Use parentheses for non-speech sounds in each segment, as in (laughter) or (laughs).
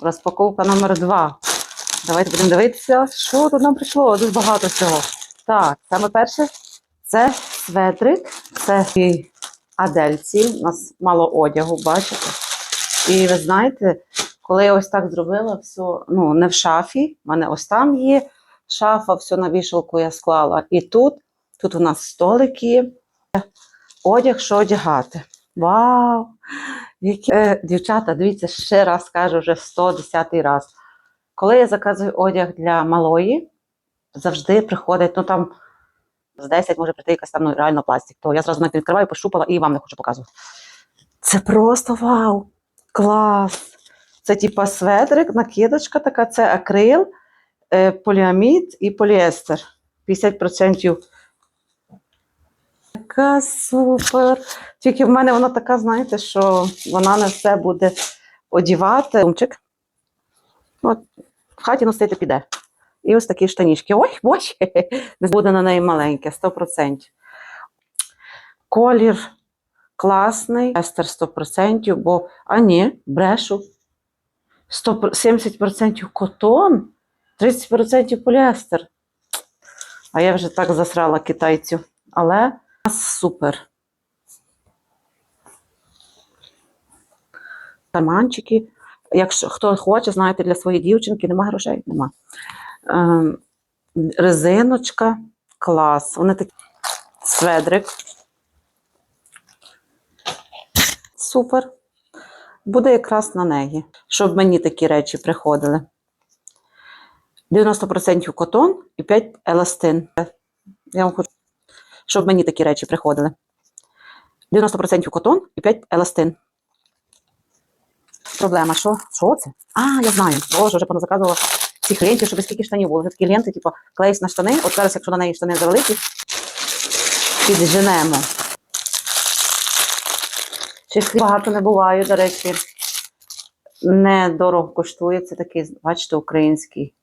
Розпаковка номер два. Давайте будемо дивитися, що тут нам прийшло. Дуже багато всього. Так, саме перше це светрик, це Адельці. У нас мало одягу, бачите? І ви знаєте, коли я ось так зробила все, ну, не в шафі, в мене ось там є шафа, все на вішалку я склала. І тут, тут у нас столики, одяг, що одягати. Вау! Які... Е, дівчата, дивіться, ще раз кажу, вже 110 раз. Коли я заказую одяг для малої, завжди приходить, ну там з 10 може прийти якась там ну, реально пластик. То я зразу навіть відкриваю, пощупала і вам не хочу показувати. Це просто вау! Клас! Це типа светрик, накидочка така, це акрил, е, поліамід і поліестер. 50%. Така супер. Тільки в мене вона така, знаєте, що вона не все буде одівати. Сумчик. От, в хаті носити піде. І ось такі штанішки. Ой, ой, (laughs) не буде на неї маленьке, 100%. Колір класний, естер 100%, бо, а ні, брешу. 100, 70% котон, 30% поліестер. А я вже так засрала китайцю. Але супер. Карманчики. Якщо хто хоче, знаєте, для своєї дівчинки нема грошей, нема. Ем, резиночка, клас. Вони такі сведрик. Супер. Буде якраз на неї, щоб мені такі речі приходили. 90% котон і 5 еластин. Я вам хочу, щоб мені такі речі приходили. 90% котон і 5 еластин. Проблема, що? Що це? А, я знаю. Боже, вже поназаказувала цих лентів, щоб скільки штанів було. Вже такі ленти, типу, клеїш на штани. От зараз, якщо на неї штани завеликі, підженемо. Чехлі багато не буває, до речі. Недорого коштує. Це такий, бачите, український,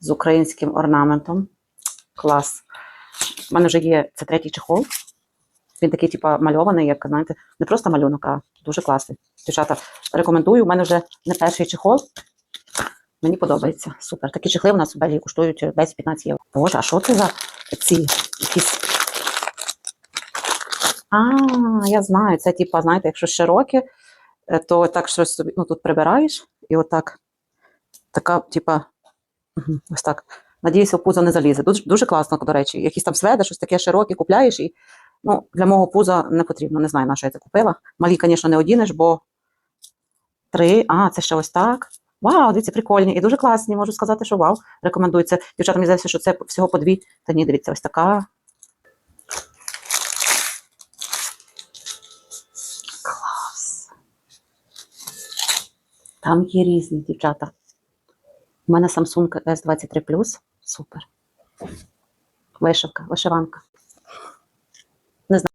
з українським орнаментом. Клас. У мене вже є це третій чехол. Він такий, типу, мальований, як знаєте, не просто малюнок, а дуже класний. Дівчата, рекомендую. У мене вже не перший чехол. Мені подобається. Супер. Такі чехли у нас в Бельгії коштують 10-15 євро. Боже, а що це за ці якісь. А, я знаю, це типа, знаєте, якщо широке, то так щось собі ну, тут прибираєш, і отак. Така, типа, ось так. Надіюся, в пузо не залізе. Дуже, дуже класно, до речі. Якісь там сведи, щось таке широке купляєш, і ну, для мого пуза не потрібно. Не знаю, на що я це купила. Малі, звісно, не одінеш, бо три. А, це ще ось так. Вау, дивіться, прикольні і дуже класні. Можу сказати, що вау. Рекомендується. Дівчата, мені здається, що це всього по дві. Та ні, дивіться, ось така. Клас. Там є різні дівчата. У мене Samsung S23 Супер. Вишивка, вишиванка. Не знаю.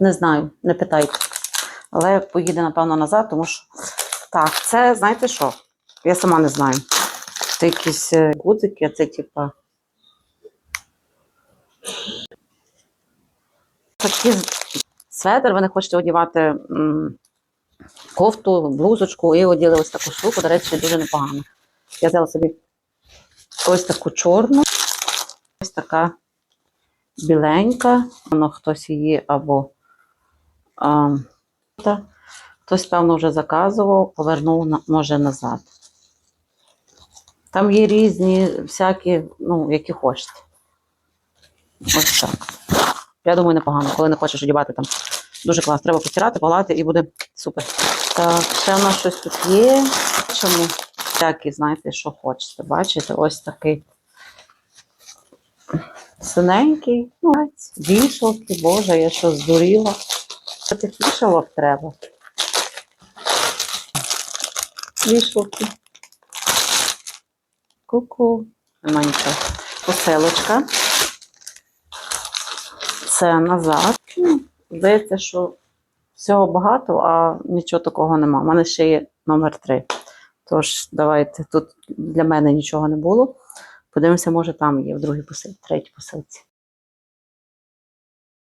Не знаю, не питайте. Але поїде, напевно, назад, тому що. Так, це, знаєте що? Я сама не знаю. Це якісь е, гудзики, а це типа. Такі светр, ви не хочете одягати кофту, блузочку і оділи ось таку штуку, до речі, дуже непогано. Я взяла собі ось таку чорну, ось така біленька. Воно хтось її або а, хтось, певно, вже заказував, повернув може назад. Там є різні, всякі, ну, які хочете. Ось так. Я думаю, непогано. Коли не хочеш одягати там дуже класно. Треба постирати, палати і буде супер. Так, ще в нас щось тут є. Чому? Всякі, знаєте, що хочете. Бачите, ось такий синенький. Ну, вішалки, боже, я що здуріла. Тих вішалок треба? Вішалки. Ку-ку. Нема нічого. Посилочка. Це назад. Здається, що всього багато, а нічого такого нема. У мене ще є номер 3. Тож, давайте. Тут для мене нічого не було. Подивимося, може там є в другій посилці, третій посилці.